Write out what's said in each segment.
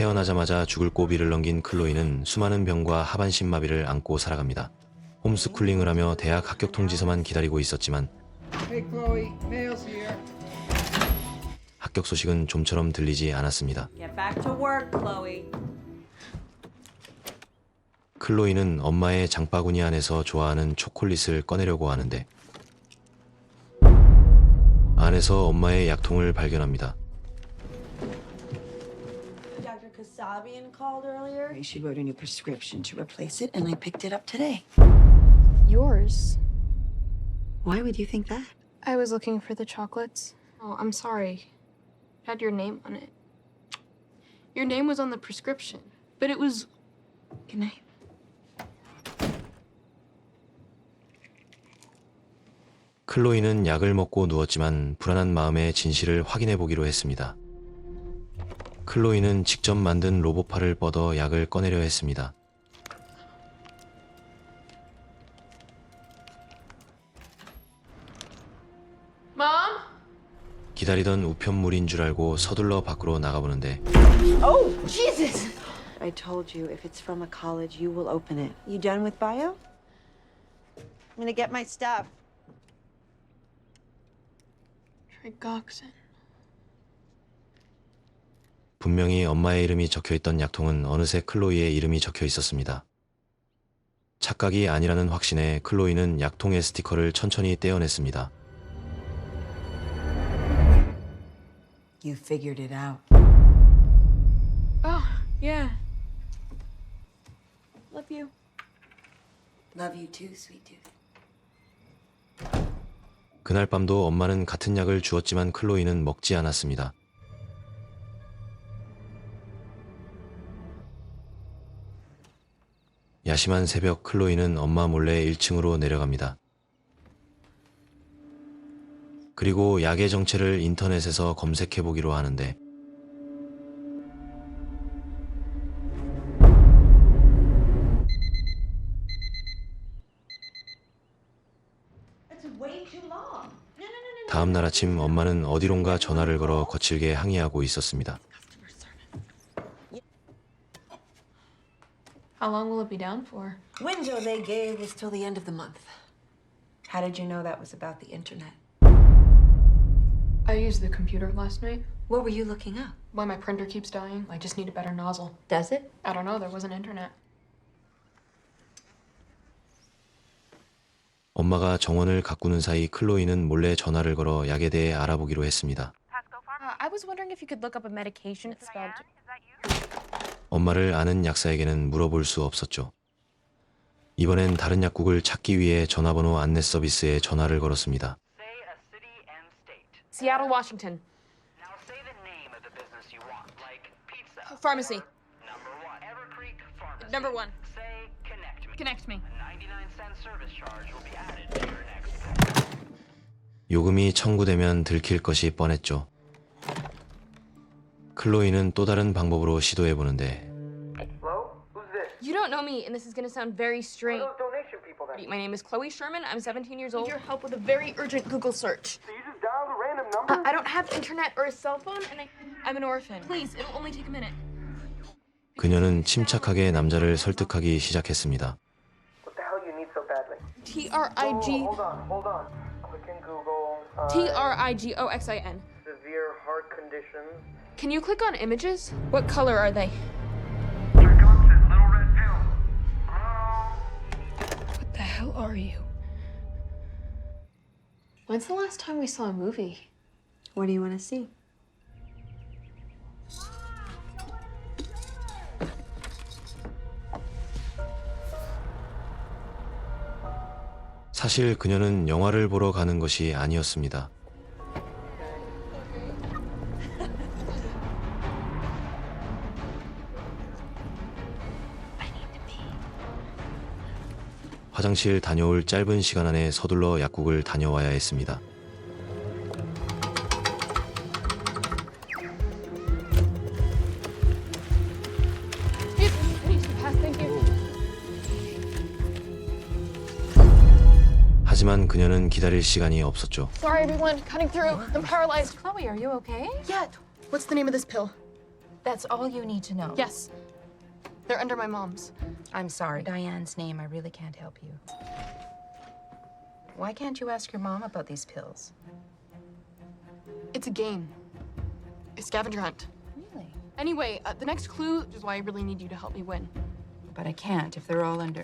태어나자마자 죽을 고비를 넘긴 클로이는 수많은 병과 하반신 마비를 안고 살아갑니다. 홈스쿨링을 하며 대학 합격 통지서만 기다리고 있었지만. 합격 소식은 좀처럼 들리지 않았습니다. 클로이는 엄마의 장바구니 안에서 좋아하는 초콜릿을 꺼내려고 하는데 안에서 엄마의 약통을 발견합니다. Dr. Kasabian called earlier. She wrote a new prescription to replace it, and I picked it up today. Yours? Why would you think that? I was looking for the chocolates. Oh, I'm sorry. It had your name on it. Your name was on the prescription, but it was. Good night. 클로이는 약을 먹고 누웠지만 불안한 마음에 진실을 확인해 보기로 했습니다. 클로이는 직접 만든 로봇팔을 뻗어 약을 꺼내려 했습니다. Mom? 기다리던 우편물인 줄 알고 서둘러 밖으로 나가보는데 Oh, Jesus! I told you, if it's from a college, you will open it. You done with bio? I'm gonna get my stuff. Trigoxin. 분명히 엄마의 이름이 적혀 있던 약통은 어느새 클로이의 이름이 적혀 있었습니다. 착각이 아니라는 확신에 클로이는 약통의 스티커를 천천히 떼어냈습니다. You figured it out. Oh, yeah. Love you. Love you too, sweet tooth. 그날 밤도 엄마는 같은 약을 주었지만 클로이는 먹지 않았습니다. 야심한 새벽 클로이는 엄마 몰래 1층으로 내려갑니다. 그리고 약의 정체를 인터넷에서 검색해 보기로 하는데. 다음 날 아침 엄마는 어디론가 전화를 걸어 거칠게 항의하고 있었습니다. How long will it be down for? Window they gave was till the end of the month. How did you know that was about the internet? I used the computer last night. What were you looking up? Why my printer keeps dying. I just need a better nozzle. Does it? I don't know, there wasn't internet. 엄마가 정원을 가꾸는 사이 클로이는 몰래 전화를 걸어 약에 대해 알아보기로 했습니다. Uh, I was wondering if you could look up a medication it's spelled. 엄마를 아는 약사에게는 물어볼 수 없었죠. 이번엔 다른 약국을 찾기 위해 전화번호 안내 서비스에 전화를 걸었습니다. Seattle, Washington. Now say the name of the business you want, like pizza. Pharmacy. Number one. Evercreek Pharmacy. Number one. Say connect me. Connect me. A 99 cent service charge will be added to your next. 요금이 청구되면 들킬 것이 뻔했죠. 클로이는 또 다른 방법으로 시도해 보는데 Hello? Who's this? You don't know me, and this is gonna sound very strange. My name is Chloe Sherman. I'm 17 years old. Your help with a very urgent Google search. So you just dialed a random Uh, number? I don't have internet or a cell phone, and I, I'm an orphan. Please, it'll only take a minute. 그녀는 침착하게 남자를 설득하기 시작했습니다. What the hell you need so badly? T R I Oh, G. hold on, hold on. Click in Google. Uh, T R I G O X I N. Severe heart conditions. Can you click on images? What color are they? What the hell are you? When's the last time we saw a movie? What do you want to see? 사실 그녀는 영화를 보러 가는 것이 아니었습니다. 화장실 다녀올 짧은 시간 안에 서둘러 약국을 다녀와야 했습니다. 하지만 그녀는 기다릴 시간이 없었죠. Sorry, everyone. Cutting through. I'm paralyzed. Chloe, are you okay? Yeah. What's the name of this pill? That's all you need to know. Yes. They're under my mom's. I'm sorry. Diane's name, I really can't help you. Why can't you ask your mom about these pills? It's a game. A scavenger hunt. Really? Anyway, uh, the next clue is why I really need you to help me win. But I can't if they're all under.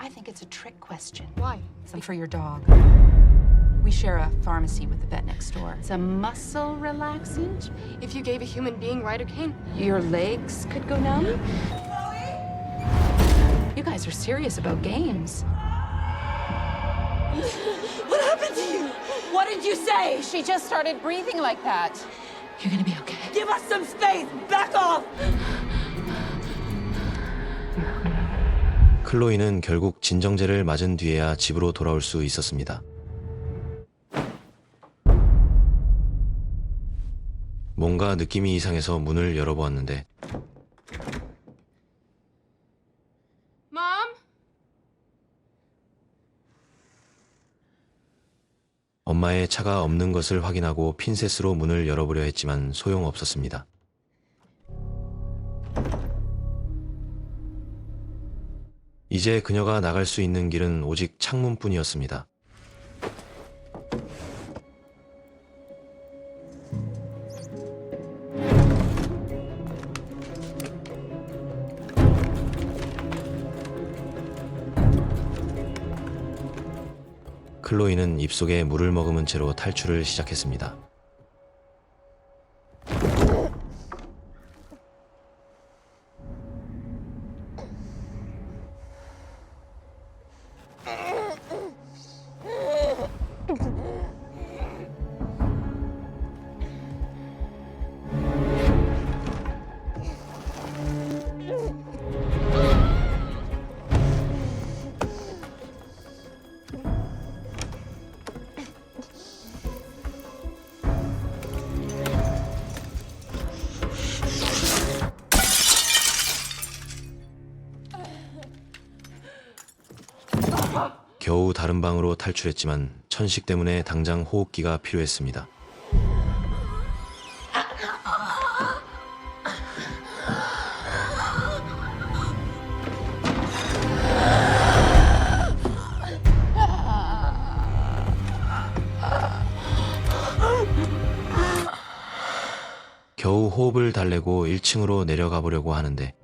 I think it's a trick question. Why? Some for your dog. We share a pharmacy with the vet next door. It's a muscle relaxant. If you gave a human being Lidocaine, Your legs could go numb. Guys are serious about games. What happened to you? What did you say? She just started breathing like that. You're gonna be okay. Give us some space. Back off. 클로이는 결국 진정제를 맞은 뒤에야 집으로 돌아올 수 있었습니다. 뭔가 느낌이 이상해서 문을 열어보았는데 Mom? 엄마의 차가 없는 것을 확인하고 핀셋으로 문을 열어보려 했지만 소용없었습니다. 이제 그녀가 나갈 수 있는 길은 오직 창문뿐이었습니다. 입속에 물을 머금은 채로 탈출을 시작했습니다. 겨우 다른 방으로 탈출했지만 천식 때문에 당장 호흡기가 필요했습니다. 겨우 호흡을 달래고 1층으로 내려가 보려고 하는데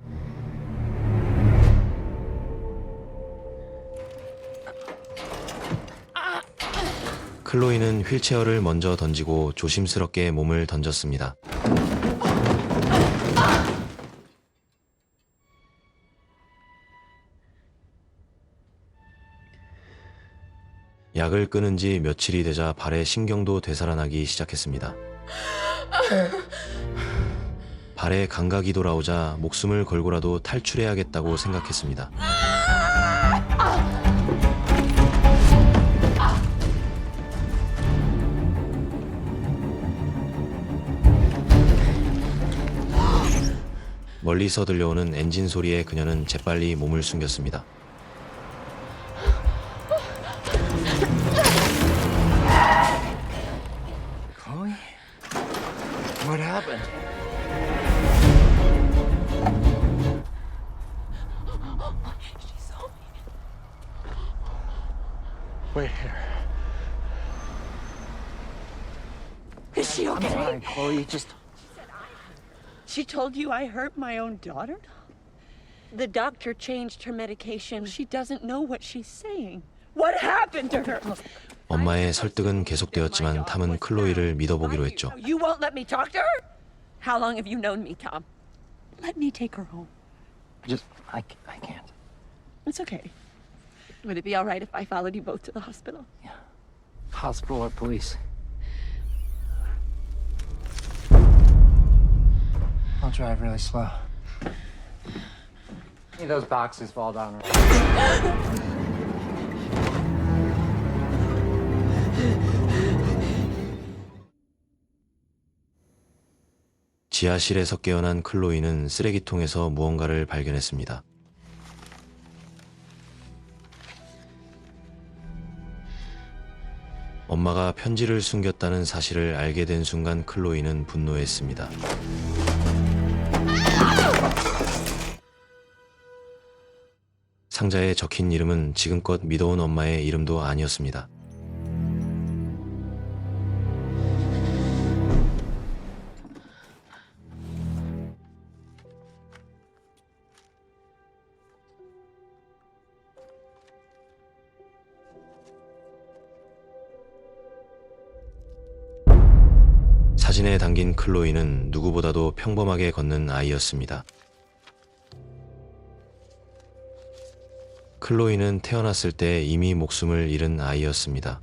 클로이는 휠체어를 먼저 던지고 조심스럽게 몸을 던졌습니다. 약을 끊은 지 며칠이 되자 발의 신경도 되살아나기 시작했습니다. 발에 감각이 돌아오자 목숨을 걸고라도 탈출해야겠다고 생각했습니다. 멀리서 들려오는 엔진 소리에 그녀는 재빨리 몸을 숨겼습니다. Chloe? What happened? Wait here. Is she I'm okay? fine, Chloe. Just She told you I hurt my own daughter? The doctor changed her medication. She doesn't know what she's saying. What happened to her? 엄마의 설득은 계속되었지만 탐은 클로이를 믿어보기로 했죠. You won't let me talk to her? How long have you known me, Tom? Let me take her home. just I, c- I can't. It's okay. Would it be all right if I followed you both to the hospital? Hospital or police? I'll drive really slow. Any of those boxes fall down. 지하실에서 깨어난 클로이는 쓰레기통에서 무언가를 발견했습니다. 엄마가 편지를 숨겼다는 사실을 알게 된 순간 클로이는 분노했습니다. 상자에 적힌 이름은 지금껏 믿어온 엄마의 이름도 아니었습니다. 사진에 담긴 클로이는 누구보다도 평범하게 걷는 아이였습니다. 클로이는 태어났을 때 이미 목숨을 잃은 아이였습니다.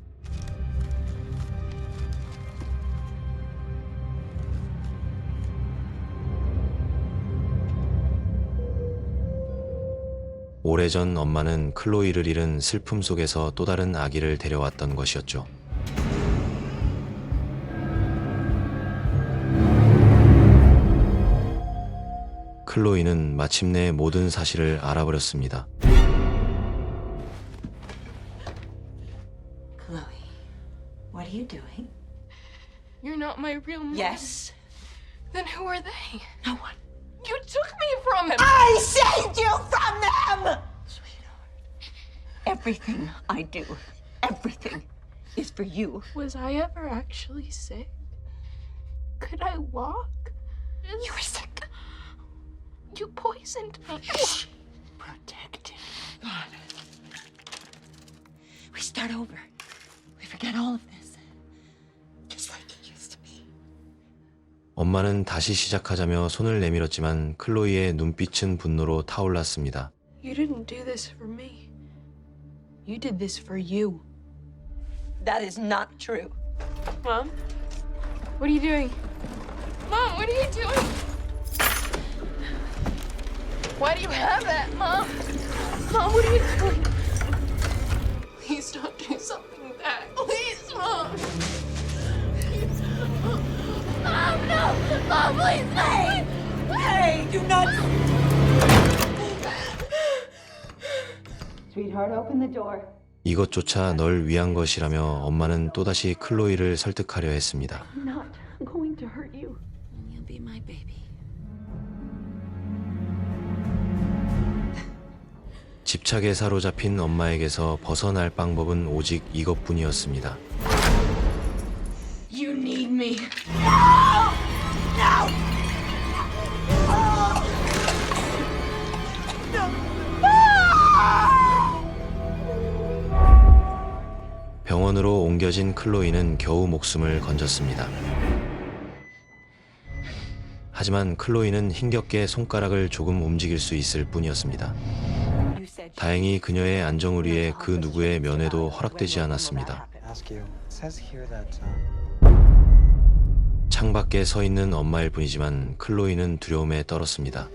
오래전 엄마는 클로이를 잃은 슬픔 속에서 또 다른 아기를 데려왔던 것이었죠. 클로이는 마침내 모든 사실을 알아버렸습니다. Everything I do, everything is for you. Was I ever actually sick? Could I walk? You were sick. You poisoned me. Protected. God. We start over. We forget all of this. Just like it used to be. 엄마는 다시 시작하자며 손을 내밀었지만 클로이의 눈빛은 분노로 타올랐습니다. You didn't do this for me. You did this for you. That is not true. Mom? What are you doing? Mom, what are you doing? Why do you have that, Mom? Mom, what are you doing? Please don't do something bad. Please, Mom. Mom, no! Mom, please, Hey! Hey, do not. 이것조차 널 위한 것이라며 엄마는 또다시 클로이를 설득하려 했습니다. I'm not going to hurt you. You'll be my baby. 집착에 사로잡힌 엄마에게서 벗어날 방법은 오직 이것뿐이었습니다. You need me. 병원으로 옮겨진 클로이는 겨우 목숨을 건졌습니다. 하지만 클로이는 힘겹게 손가락을 조금 움직일 수 있을 뿐이었습니다. 다행히 그녀의 안정을 위해 그 누구의 면회도 허락되지 않았습니다. 창밖에 서 있는 엄마일 뿐이지만 클로이는 두려움에 떨었습니다.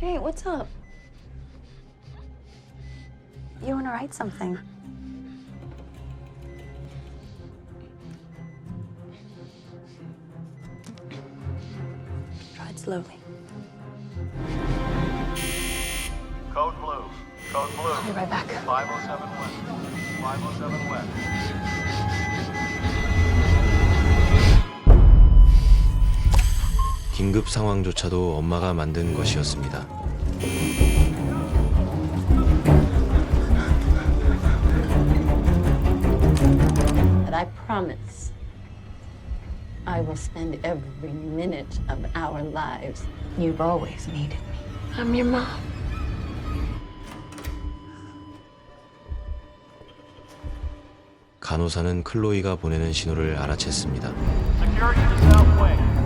Hey, what's up? You want to write something? Try it slowly. Code blue. Code blue. I'll be right back. 507 West. 507 West. 긴급 상황조차도 엄마가 만든 것이었습니다. I promise I will spend every minute of our lives. You've always needed me. I'm your mom. 간호사는 클로이가 보내는 신호를 알아챘습니다. Security to South Wing.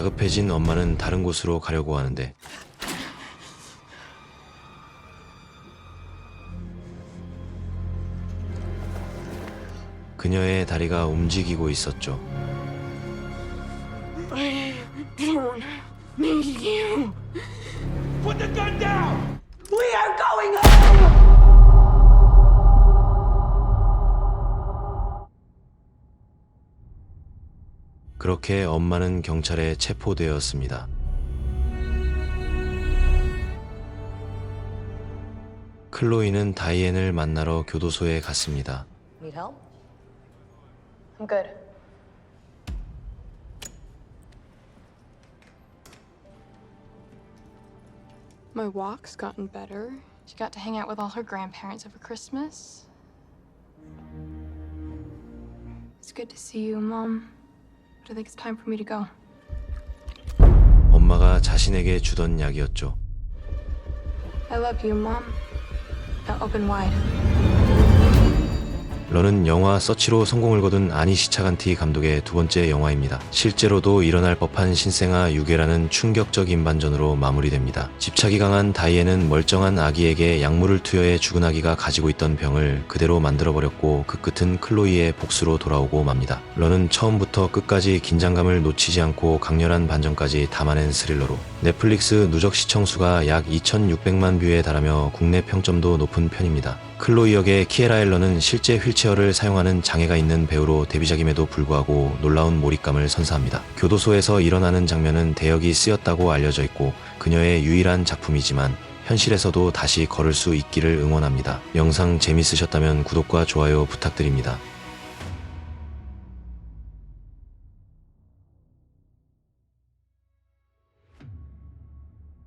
다급해진 엄마는 다른 곳으로 가려고 하는데 그녀의 다리가 움직이고 있었죠. I don't need you. Put the gun down! 그렇게 엄마는 경찰에 체포되었습니다. 클로이는 다이앤을 만나러 교도소에 갔습니다. Need help? I'm good. My walk's gotten better. She got to hang out with all her grandparents over Christmas. It's good to see you, Mom. But I think it's time for me to go. 엄마가 자신에게 주던 약이었죠. I love you, Mom. Now open wide. 런은 영화 서치로 성공을 거둔 아니 시차간티 감독의 두 번째 영화입니다. 실제로도 일어날 법한 신생아 유괴라는 충격적 인 반전으로 마무리됩니다. 집착이 강한 다이앤은 멀쩡한 아기에게 약물을 투여해 죽은 아기가 가지고 있던 병을 그대로 만들어버렸고 그 끝은 클로이의 복수로 돌아오고 맙니다. 런은 처음부터 끝까지 긴장감을 놓치지 않고 강렬한 반전까지 담아낸 스릴러로 넷플릭스 누적 시청수가 약 2,600만 뷰에 달하며 국내 평점도 높은 편입니다. 클로이 역의 키에라 앨런은 실제 휠체어를 사용하는 장애가 있는 배우로 데뷔작임에도 불구하고 놀라운 몰입감을 선사합니다. 교도소에서 일어나는 장면은 대역이 쓰였다고 알려져 있고 그녀의 유일한 작품이지만 현실에서도 다시 걸을 수 있기를 응원합니다. 영상 재밌으셨다면 구독과 좋아요 부탁드립니다.